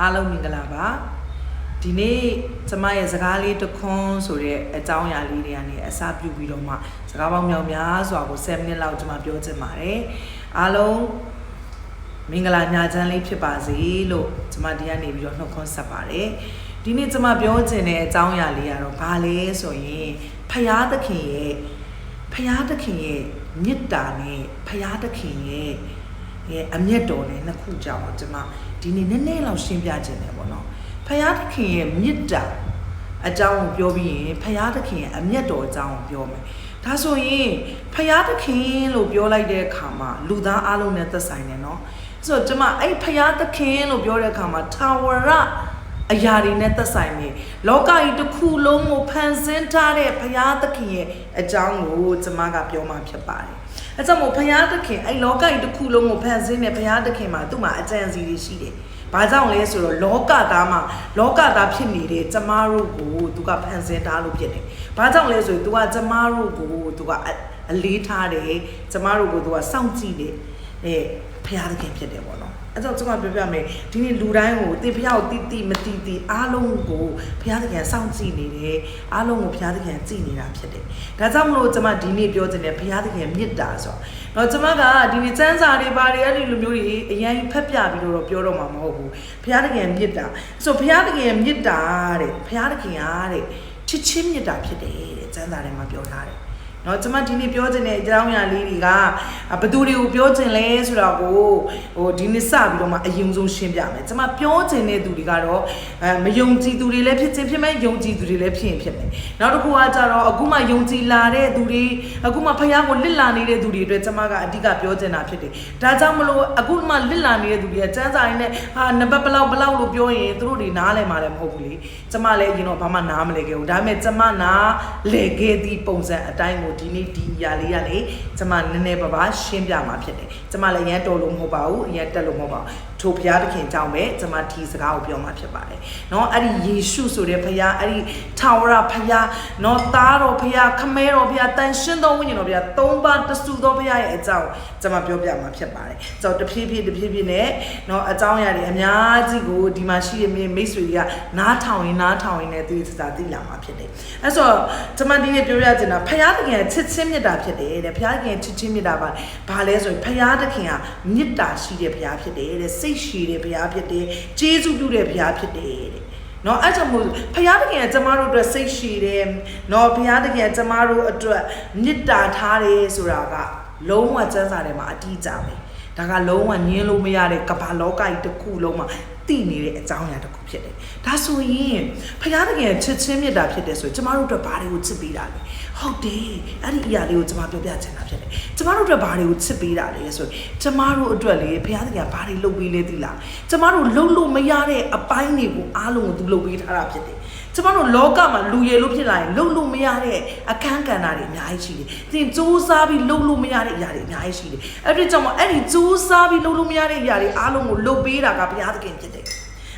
အားလုံးမင်္ဂလာပါဒီနေ့ကျမရဲ့စကားလေးတစ်ခွန်းဆိုတဲ့အကြောင်းအရာလေးတွေကနေအစပြုပြီးတော့မှစကားပေါင်းမြောက်များစွာကို7မိနစ်လောက်ကျမပြောချင်ပါတယ်အားလုံးမင်္ဂလာညချမ်းလေးဖြစ်ပါစေလို့ကျမဒီကနေပြီးတော့နှုတ်ခွန်းဆက်ပါတယ်ဒီနေ့ကျမပြောချင်တဲ့အကြောင်းအရာလေးကတော့ဘာလဲဆိုရင်ဖယားသခင်ရဲ့ဖယားသခင်ရဲ့မေတ္တာနဲ့ဖယားသခင်ရဲ့ရဲ့အမျက်တော်နဲ့နှစ်ခုကြောင့်ကျမ ဒီနေ့နည်းနည်းလောက်ရှင်းပြခြင်းတယ်ပေါ့နော်ဖယားသခင်ရဲ့မေတ္တာအကြောင်းကိုပြောပြီးရင်ဖယားသခင်ရဲ့အမျက်တော်အကြောင်းကိုပြောမယ်ဒါဆိုရင်ဖယားသခင်လို့ပြောလိုက်တဲ့အခါမှာလူသားအလုံးနဲ့သက်ဆိုင်တယ်နော်ဆိုတော့ကျမအဲ့ဖယားသခင်လို့ပြောတဲ့အခါမှာထာဝရအရာတွေနဲ့သက်ဆိုင်နေလောကကြီးတစ်ခုလုံးကိုဖန်ဆင်းထားတဲ့ဘုရားသခင်ရဲ့အကြောင်းကိုကျမကပြောမှဖြစ်ပါတယ်။ အဲကြောင့်မို့ဘုရားသခင်အဲလောကကြီးတစ်ခုလုံးကိုဖန်ဆင်းတဲ့ဘုရားသခင်မှာသူ့မှာအကြံစီတွေရှိတယ်။ဘာကြောင့်လဲဆိုတော့လောကသားမှာလောကသားဖြစ်နေတဲ့ကျမတို့ကိုသူကဖန်ဆင်းထားလို့ဖြစ်တယ်။ဘာကြောင့်လဲဆိုရင်သူကကျမတို့ကိုသူကအလေးထားတယ်။ကျမတို့ကိုသူကစောင့်ကြည့်တယ်။အဲဘုရားသခင်ဖြစ်တယ်ပေါ့နော်။ အဲ့တော့ကျွန်မပြောပြမယ်ဒီနေ့လူတိုင်းကိုတင်ဖျားကိုတိတိမတိတိအားလုံးကိုဘုရားသခင်စောင့်ကြည့်နေတယ်အားလုံးကိုဘုရားသခင်ကြည့်နေတာဖြစ်တယ်ဒါကြောင့်မလို့ကျွန်မဒီနေ့ပြောချင်တယ်ဘုရားသခင်မေတ္တာဆိုတော့ကျွန်မကဒီနေ့စမ်းစာတွေဘာတွေအဲ့ဒီလူမျိုးတွေအရင်ဖက်ပြပြီးတော့ပြောတော့မှာမဟုတ်ဘူးဘုရားသခင်မေတ္တာဆိုဘုရားသခင်မေတ္တာတဲ့ဘုရားသခင်အားတဲ့ချစ်ချင်းမေတ္တာဖြစ်တယ်တဲ့စမ်းစာထဲမှာပြောထားတယ် เนาะကျွန်မဒီနေ့ပြောချင်တဲ့အကြောင်းအရာလေးတွေကဘယ်သူတွေကိုပြောချင်လဲဆိုတော့ကိုဟိုဒီနေ့စပြီးတော့မှအရင်ဆုံးရှင်းပြမယ်ကျွန်မပြောချင်တဲ့သူတွေကတော့အဲမယုံကြည်သူတွေလည်းဖြစ်ချင်းဖြစ်မယ်ယုံကြည်သူတွေလည်းဖြစ်ရင်ဖြစ်မယ်နောက်တစ်ခုကကြတော့အခုမှယုံကြည်လာတဲ့သူတွေအခုမှဖခင်ကိုလစ်လာနေတဲ့သူတွေအတွက်ကျွန်မကအဓိကပြောချင်တာဖြစ်တယ်ဒါကြောင့်မလို့အခုမှလစ်လာနေတဲ့သူတွေကစမ်းစာရင်းနဲ့ဟာနံပါတ်ဘလောက်ဘလောက်လို့ပြောရင်သူတို့တွေနားလည်မှာလည်းမဟုတ်ဘူးလေကျွန်မလည်းရင်တော့ဘာမှနားမလဲခဲ့ဘူးဒါပေမဲ့ကျွန်မနားလဲခဲ့သည့်ပုံစံအတိုင်းကို ဒီနေ့ဒီအရာလေးကနေကျမနည်းနည်းပါးပါးရှင်းပြမှာဖြစ်တယ်ကျမလည်းရမ်းတော်လို့မဟုတ်ပါဘူးရမ်းတက်လို့မဟုတ်ပါဘူးထိုဘုရားသခင်ကြောင့်ပဲကျမဒီစကားကိုပြောမှာဖြစ်ပါတယ်เนาะအဲ့ဒီယေရှုဆိုတဲ့ဘုရားအဲ့ဒီထာဝရဘုရားเนาะသားတော်ဘုရားခမဲတော်ဘုရားတန်ရှင်းတော်ဝိညာဉ်တော်ဘုရားသုံးပါးတဆူတော်ဘုရားရဲ့အကြောင်းကျမပြောပြမှာဖြစ်ပါတယ်ဆိုတော့တဖြည်းဖြည်းတဖြည်းဖြည်းနဲ့เนาะအကြောင်းအရာတွေအများကြီးကိုဒီမှာရှိတဲ့မိတ်ဆွေတွေကနားထောင်ရင်နားထောင်ရင်လည်းသိစတာသိလာမှာဖြစ်တယ်အဲ့ဆိုတော့ကျမဒီနေ့ပြောရချင်တာဘုရားသခင် ချစ်ချင်းမေတ္တာဖြစ်တယ်တဲ့ဘုရားသခင်ချစ်ချင်းမေတ္တာပါဘာလဲဆိုရင်ဘုရားသခင်ကမေတ္တာရှိတဲ့ဘုရားဖြစ်တယ်တဲ့စိတ်ရှိတဲ့ဘုရားဖြစ်တယ်ကျေးဇူးပြုတဲ့ဘုရားဖြစ်တယ်တဲ့နော်အဲ့ကြောင့်မို့ဘုရားသခင်ကကျမတို့အတွက်စိတ်ရှိတယ်နော်ဘုရားသခင်ကကျမတို့အတွက်မေတ္တာထားတယ်ဆိုတာကလုံးဝစမ်းစာထဲမှာအတီးကြပဲဒါကလုံးဝညင်းလို့မရတဲ့ကမ္ဘာလောကကြီးတစ်ခုလုံးမှာ တည်နေတဲ့အကြောင်းအရာတစ်ခုဖြစ်တယ်။ဒါဆိုရင်ဖခင်တကယ်ချစ်ချင်းမြတ်တာဖြစ်တယ်ဆိုရင်ကျမတို့အတွက်ဘာတွေကိုချစ်ပေးတာလဲ။ဟုတ်တယ်။အဲ့ဒီအရာလေးကိုကျမပြောပြချင်တာဖြစ်တယ်။ကျမတို့အတွက်ဘာတွေကိုချစ်ပေးတာလဲဆိုရင်ကျမတို့အတွက်လေဖခင်တကယ်ဘာတွေလုပ်ပေးလဲသိလား။ကျမတို့လုပ်လို့မရတဲ့အပိုင်းတွေကိုအားလုံးကိုသူလုပ်ပေးထားတာဖြစ်တယ်။ကျမတို့လောကမှာလူရည်လို့ဖြစ်လာရင်လုံလို့မရတဲ့အခန်းကဏ္ဍတွေအများကြီးရှိတယ်။သင်စူးစမ်းပြီးလုံလို့မရတဲ့အရာတွေအများကြီးရှိတယ်။အဲ့ဒီကြောင့်မအဲ့ဒီစူးစမ်းပြီးလုံလို့မရတဲ့အရာတွေအားလုံးကိုလုပ်ပေးတာကဘုရားသခင်ဖြစ်တယ်။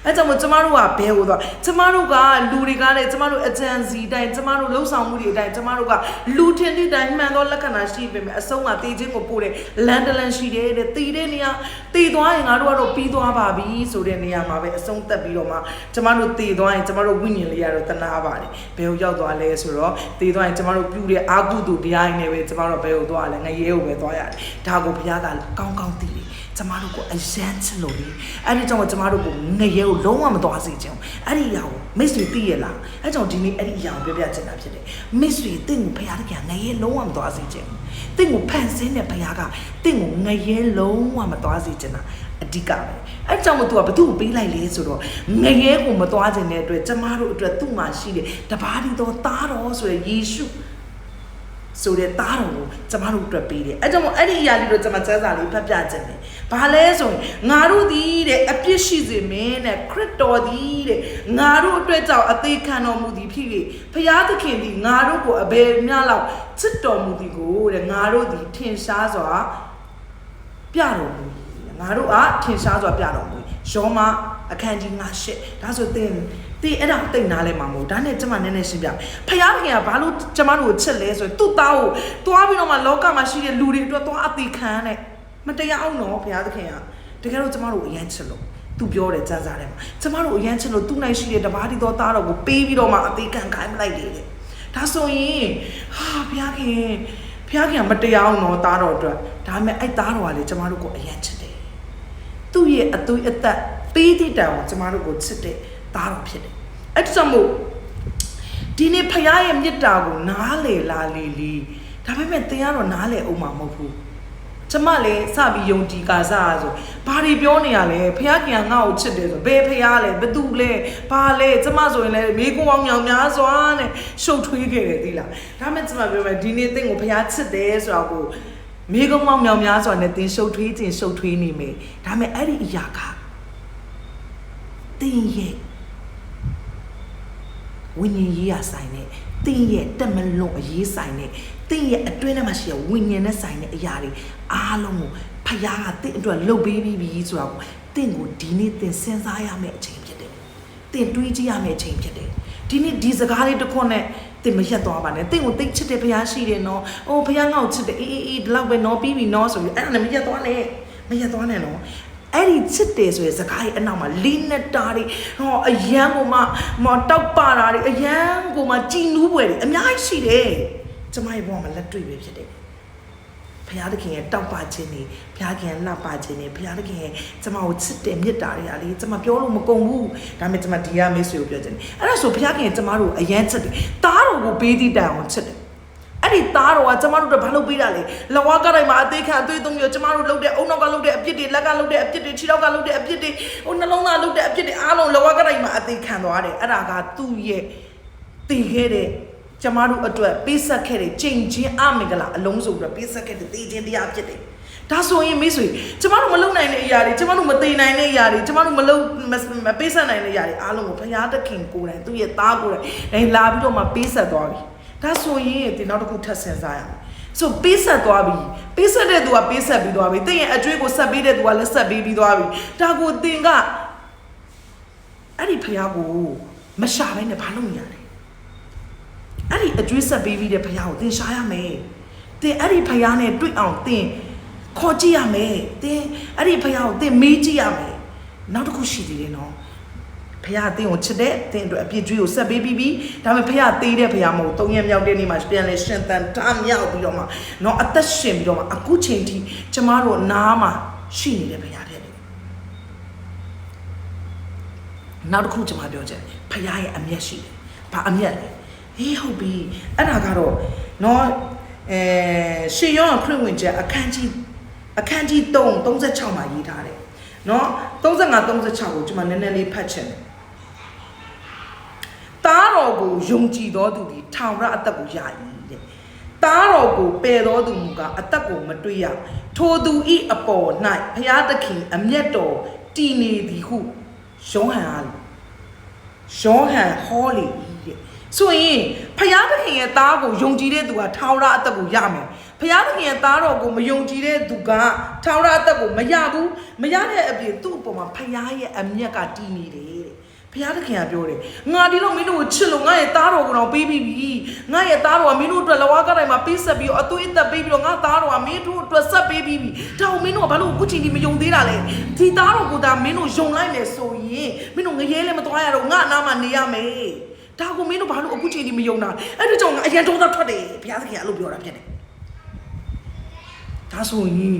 အဲကြောင့်မို့ကျမတို့ကဘဲဟိုတော့ကျမတို့ကလူတွေကလည်းကျမတို့အကြံစီတိုင်းကျမတို့လှုပ်ဆောင်မှုတွေအတိုင်းကျမတို့ကလူထင်တဲ့တိုင်းမှန်သောလက္ခဏာရှိပေမဲ့အဆုံးကတေခြင်းကိုပို့တဲ့လန်တလန်ရှိတယ်တဲ့တည်တဲ့နေရာတည်သွားရင်ငါတို့ကတော့ပြီးသွားပါပြီဆိုတဲ့နေရာမှာပဲအဆုံးသက်ပြီးတော့မှကျမတို့တည်သွားရင်ကျမတို့ဝိညာဉ်လေးကတော့တနာပါတယ်ဘယ်ကိုရောက်သွားလဲဆိုတော့တည်သွားရင်ကျမတို့ပြုတဲ့အာကုသူတရားရင်းနဲ့ပဲကျမတို့ဘယ်ကိုသွားလဲငရဲကိုပဲသွားရတယ်ဒါကိုဘုရားကကောင်းကောင်းသိတယ် ကျမတို့ကိုအယမ်းချစ်လို့လေအဲ့ဒီကြောင့်ကျမတို့ကိုငရဲကိုလုံးဝမသွားစေချင်ဘူးအဲ့ဒီအရာကိုမိတ်ဆွေသိရလားအဲ့ကြောင့်ဒီနေ့အဲ့ဒီအရာကိုပြောပြချင်တာဖြစ်တယ်မိတ်ဆွေတင့်ကိုဘုရားတခင်ငရဲလုံးဝမသွားစေချင်ဘူးတင့်ကိုဖန်ဆင်းတဲ့ဘုရားကတင့်ကိုငရဲလုံးဝမသွားစေချင်တာအဓိကပဲအဲ့ကြောင့်မသူကဘသူ့ကိုပေးလိုက်လေဆိုတော့ငရဲကိုမသွားခြင်းတဲ့အတွက်ကျမတို့အတွက်သူ့မှာရှိတဲ့တပါးဒီတော့သားတော်ဆိုရယ်ယေရှု ဆိုတဲ့သားတော်ကိုကျမတို့အတွက်ပေးတယ်အဲကြောင့်မို့အဲ့ဒီအရာလေးတော့ကျမစမ်းစာလေးဖတ်ပြခြင်းတယ်ဘာလဲဆိုရင်ငါတို့သည်တဲ့အပြစ်ရှိစေမင်းတဲ့ခရစ်တော်သည်တဲ့ငါတို့အတွက်ကြောင့်အသေးခံတော်မူသည်ဖြစ်၍ဖျားသခင်သည်ငါတို့ကိုအဘယ်များလောက်ချစ်တော်မူသည်ကိုတဲ့ငါတို့သည်ထင်ရှားစွာပြတော်မူငါတို့အားထင်ရှားစွာပြတော်မူယောမအခန်းကြီး9ရှစ်ဒါဆိုသင် ဒီအဲ့ဒါတိတ်နားလဲမှာမဟုတ်ဒါနဲ့ကျမနည်းနည်းရှင်းပြဖယားခင်ကဘာလို့ကျမတို့ကိုချစ်လဲဆိုရင်သူ့သားကိုတွားပြီးတော့မှလောကမှာရှိတဲ့လူတွေအတွက်တွားအသေးခံတဲ့မတရားအောင်နော်ဖယားသခင်ကတကယ်လို့ကျမတို့အရင်ချစ်လို့သူပြောတယ်စံစာထဲမှာကျမတို့အရန်ချစ်လို့သူ့နိုင်ရှိတဲ့တပါးတီတော်သားတော်ကိုပေးပြီးတော့မှအသေးခံခိုင်းမလိုက်လေတဲ့ဒါဆိုရင်ဟာဘုရားခင်ဘုရားခင်ကမတရားအောင်တော့သားတော်အတွက်ဒါပေမဲ့အဲ့သားတော်ကလေကျမတို့ကိုအရန်ချစ်တယ်သူ့ရဲ့အသွေးအသက်ပေးသည့်တိုင်ကိုကျမတို့ကိုချစ်တဲ့ သားတော်ဖြစ်တယ်အဲ့ဒါကြောင့်မို့ဒီနေ့ဖခင်ရဲ့မေတ္တာကိုနားလေလာလေလီဒါပေမဲ့သင်ကတော့နားလေအောင်မှာမဟုတ်ဘူးကျမလည်းစပြီးယုံကြည်ကာစားဆိုဘာတွေပြောနေရလဲဖခင်ကငါ့ကိုချစ်တယ်ဆိုဘယ်ဖခင်လဲဘသူလဲဘာလဲကျမဆိုရင်လည်းမိကုံအောင်ညောင်များစွာနဲ့ရှုပ်ထွေးခဲ့တယ်သီလားဒါပေမဲ့ကျမပြောမယ်ဒီနေ့သင်ကိုဖခင်ချစ်တယ်ဆိုတာကိုမိကုံအောင်ညောင်များစွာနဲ့သင်ရှုပ်ထွေးခြင်းရှုပ်ထွေးနေမယ်ဒါပေမဲ့အဲ့ဒီအရာကသင်ရဲ့ ဝိညာဉ်ရေးရဆိုင်တဲ့တင်းရဲ့တက်မလွန်အရေးဆိုင်တဲ့တင်းရဲ့အတွင်းထဲမှာရှိတဲ့ဝိညာဉ်နဲ့ဆိုင်တဲ့အရာတွေအားလုံးကိုဖခင်ကတင့်အတွက်လှုပ်ပေးပြီးပြီဆိုတော့တင့်ကိုဒီနေ့တင်စဉ်းစားရမယ့်အချိန်ဖြစ်တယ်။တင်တွေးကြည့်ရမယ့်အချိန်ဖြစ်တယ်။ဒီနေ့ဒီစကားလေးတစ်ခွန်းနဲ့တင်မရက်သွားပါနဲ့။တင့်ကိုတိတ်ချစ်တဲ့ဖခင်ရှိတယ်နော်။အိုးဖခင်ငါ့ကိုချစ်တယ်အေးအေးအေးဒီလောက်ပဲနော်ပြီးပြီနော်ဆိုပြီးအဲ့ဒါနဲ့မရက်သွားနဲ့။မရက်သွားနဲ့နော်။ အဲ့ဒီချစ်တယ်ဆိုရယ်စကားရဲ့အနောက်မှာလေးနဲ့တာတွေဟောအယံကိုမှမတောက်ပါတာတွေအယံကိုမှကြည်နူးပွဲတွေအများကြီးရှိတယ်ကျမရဲ့ဘဝမှာလက်တွေ့ပဲဖြစ်တယ်ဘုရားသခင်ရဲ့တောက်ပါခြင်းတွေဘုရားခင်ရဲ့လှပခြင်းတွေဘုရားသခင်ရဲ့ကျမကိုချစ်တဲ့မေတ္တာတွေကလေကျမပြောလို့မကုန်ဘူးဒါပေမဲ့ကျမဒီရမေးဆွေကိုပြောခြင်းတယ်အဲ့ဒါဆိုဘုရားခင်ကျမတို့အယံချစ်တယ်တားတော်ကိုပေးသည့်တိုင်အောင်ချစ်တယ် အဲ့ဒီသားတော်ကကျမတို့တို့ဘာလုပ်ပေးတာလဲလဝါကတိုင်းမှာအသေးခံအသွေးသုံးပြီးတော့ကျမတို့လုပ်တဲ့အုံနောက်ကလုပ်တဲ့အပြစ်တွေလက်ကလုပ်တဲ့အပြစ်တွေခြေထောက်ကလုပ်တဲ့အပြစ်တွေဟိုနှလုံးသားလုပ်တဲ့အပြစ်တွေအားလုံးလဝါကတိုင်းမှာအသေးခံသွားတယ်အဲ့ဒါကသူ့ရဲ့တည်ခဲ့တဲ့ကျမတို့အတွက်ပေးဆက်ခဲ့တဲ့ချိန်ချင်းအမင်္ဂလာအလုံးစုံအတွက်ပေးဆက်ခဲ့တဲ့တည်ခြင်းတရားဖြစ်တယ်ဒါဆိုရင်မိတ်ဆွေကျမတို့မလုပ်နိုင်တဲ့အရာတွေကျမတို့မသိနိုင်တဲ့အရာတွေကျမတို့မလုပ်မပေးဆက်နိုင်တဲ့အရာတွေအားလုံးကိုဘုရားသခင်ကိုယ်တိုင်သူ့ရဲ့သားကိုယ်တိုင်လာပြီးတော့မှပေးဆက်သွားပြီ ဒါဆိုရင်ဒီနောက်တစ်ခုထပ်ဆင်စားရမယ်ဆိုပေးဆက်သွားပြီပေးဆက်တဲ့သူကပေးဆက်ပြီးသွားပြီတင်းရဲ့အကျွေးကိုဆက်ပေးတဲ့သူကလည်းဆက်ပေးပြီးသွားပြီဒါကိုတင်ကအဲ့ဒီဖះကိုမရှာဘဲနဲ့ဘာလုပ်နေရလဲအဲ့ဒီအကျွေးဆက်ပေးပြီးတဲ့ဖះကိုတင်ရှာရမယ်တင်အဲ့ဒီဖះနဲ့တွေ့အောင်တင်ခေါ်ကြည့်ရမယ်တင်အဲ့ဒီဖះကိုတင်မေးကြည့်ရမယ်နောက်တစ်ခုရှိသေးတယ်နော် ဖះအတင်းကိုချစ်တဲ့တင်းအတွက်အပြစ်ကြွေးကိုဆက်ပေးပြီးပြီဒါပေမဲ့ဖះသေးတဲ့ဖះမဟုတ်သုံးရက်မြောက်တဲ့နေ့မှာပြန်လဲရှင်သန်တမ်းမြောက်ပြီးတော့မှเนาะအသက်ရှင်ပြီးတော့မှအခုချိန်ထိကျမတို့နားမှာရှိနေတဲ့ဖះတဲ့နောက်တစ်ခုကျမပြောချင်ဖះရဲ့အမျက်ရှိတယ်ဘာအမျက်လဲဟေးဟုတ်ပြီအဲ့ဒါကတော့เนาะအဲရှေးရောခရစ်ဝင်ချက်အခန်းကြီးအခန်းကြီး3 36မှာရေးထားတယ်เนาะ35 36ကိုကျွန်မနည်းနည်းလေးဖတ်ချင်တယ် တားတော်ကိုယုံကြည်တော်သူသည်ထောင်ရအသက်ကိုရ၏တဲ့တားတော်ကိုပယ်တော်သူမူကားအသက်ကိုမတွေ့ရထိုသူဤအပေါ်၌ဘုရားသခင်အမျက်တော်တည်နေသည်ဟုယောဟန်အားယောဟန်ဟောလေ၏တဲ့ဆိုရင်ဘုရားသခင်ရဲ့သားကိုယုံကြည်တဲ့သူကထောင်ရအသက်ကိုရမယ်ဘုရားသခင်ရဲ့သားတော်ကိုမယုံကြည်တဲ့သူကထောင်ရအသက်ကိုမရဘူးမရတဲ့အပြင်သူ့အပေါ်မှာဘုရားရဲ့အမျက်ကတည်နေတယ်တဲ့ ဘုရားသခင်ကပြောတယ်ငါဒီလိုမင်းတို့ကိုချစ်လို့ငါရဲ့သားတော်ကိုတော့ပေးပြီးပြီငါရဲ့သားတော်ကမင်းတို့အတွက်လဝါကတိုင်းမှာပေးဆက်ပြီးတော့အသွေးအသက်ပေးပြီးတော့ငါသားတော်ကမင်းတို့အတွက်ဆက်ပေးပြီးပြီဒါကိုမင်းတို့ကဘာလို့အခုချိန်ဒီမယုံသေးတာလဲဒီသားတော်ကိုဒါမင်းတို့ယုံလိုက်မယ်ဆိုရင်မင်းတို့ငရဲလည်းမသွားရတော့ငါအနာမှာနေရမယ်ဒါကိုမင်းတို့ဘာလို့အခုချိန်ဒီမယုံတာအဲ့ဒါကြောင့်ငါအရန်တော်သားထွက်တယ်ဘုရားသခင်ကအဲ့လိုပြောတာဖြစ်တယ်ဒါဆိုရင်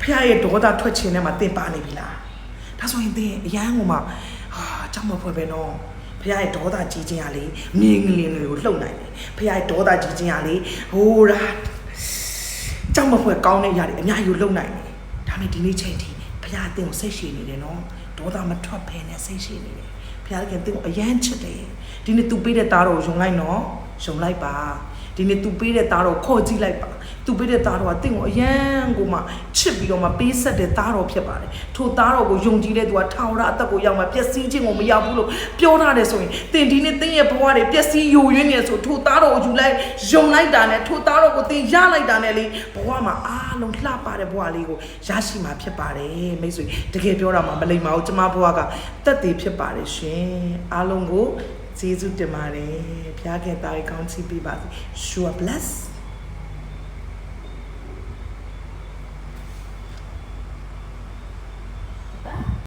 ဖခင်ရဲ့ဒေါသထွက်ခြင်းထဲမှာတင်ပါနေပြီလား ဒါဆိုရင်သင်အရန်ကိုမှဟာကြောက်မဖွဲ့ပဲနော်ဖခင်ရဲ့ဒေါသကြီးခြင်းကလေမြင်းကလေးတွေကိုလှုပ်နိုင်တယ်ဖခင်ရဲ့ဒေါသကြီးခြင်းကလေဟိုးရာကြောက်မဖွဲ့ကောင်းတဲ့ຢာတွေအများကြီးကိုလှုပ်နိုင်တယ်ဒါပေမဲ့ဒီနေ့ချိန်ထိဖခင်အသင်ကိုစိတ်ရှည်နေတယ်နော်ဒေါသမထွက်ဖဲနဲ့စိတ်ရှည်နေတယ်ဖခင်ကသင်ကိုအရန်ချစ်တယ်ဒီနေ့ तू ပေးတဲ့သားတော်ကိုယုံလိုက်နော်ယုံလိုက်ပါ ဒီနေ့ तू ပေးတဲ့သားတော်ခေါ်ကြည့်လိုက်ပါသူပေးတဲ့သားတော်ကတင့်ကိုအယံကိုမှချစ်ပြီးတော့မှပေးဆက်တဲ့သားတော်ဖြစ်ပါတယ်ထိုသားတော်ကိုယုံကြည်တဲ့သူကထောင်ရအသက်ကိုရောက်မှပျက်စီးခြင်းကိုမရောက်ဘူးလို့ပြောထားတယ်ဆိုရင်တင်ဒီနေ့တင်းရဲ့ဘဝတွေပျက်စီးယိုယွင်းနေဆိုထိုသားတော်ကိုယူလိုက်ယုံလိုက်တာနဲ့ထိုသားတော်ကိုတင်ရလိုက်တာနဲ့လေဘဝမှာအားလုံးလှပတဲ့ဘဝလေးကိုရရှိမှာဖြစ်ပါတယ်မိတ်ဆွေတကယ်ပြောတာမှမလိမ္မာဘူးကျမဘဝကတက်တည်ဖြစ်ပါတယ်ရှင်အားလုံးကို ကျေးဇူးတင်ပါတယ်ဘုရားခင်သားရဲ့ကောင်းချီးပေးပါစေ sure bless